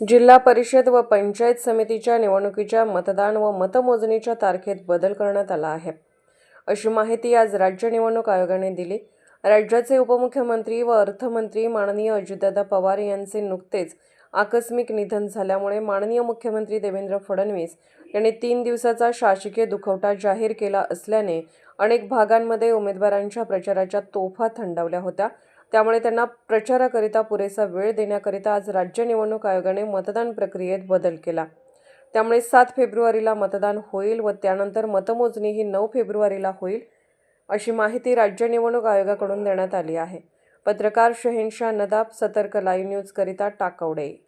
जिल्हा परिषद व पंचायत समितीच्या निवडणुकीच्या मतदान व मतमोजणीच्या तारखेत बदल करण्यात आला आहे. अशी माहिती आज राज्य निवडणूक आयोगाने दिली. राज्याचे उपमुख्यमंत्री व अर्थमंत्री माननीय अजितदादा पवार यांचे नुकतेच आकस्मिक निधन झाल्यामुळे माननीय मुख्यमंत्री देवेंद्र फडणवीस यांनी तीन दिवसाचा शासकीय दुखवटा जाहीर केला असल्याने अनेक भागांमध्ये उमेदवारांच्या प्रचाराच्या तोफा थंडावल्या होत्या. त्यामुळे त्यांना प्रचाराकरिता पुरेसा वेळ देण्याकरिता आज राज्य निवडणूक आयोगाने मतदान प्रक्रियेत बदल केला. त्यामुळे सात फेब्रुवारीला मतदान होईल व त्यानंतर मतमोजणी ही नऊ फेब्रुवारीला होईल अशी माहिती राज्य निवडणूक आयोगाकडून देण्यात आली आहे. पत्रकार शहेनशाह नदाब सतर्क लाईव्ह न्यूजकरिता टाकवडे.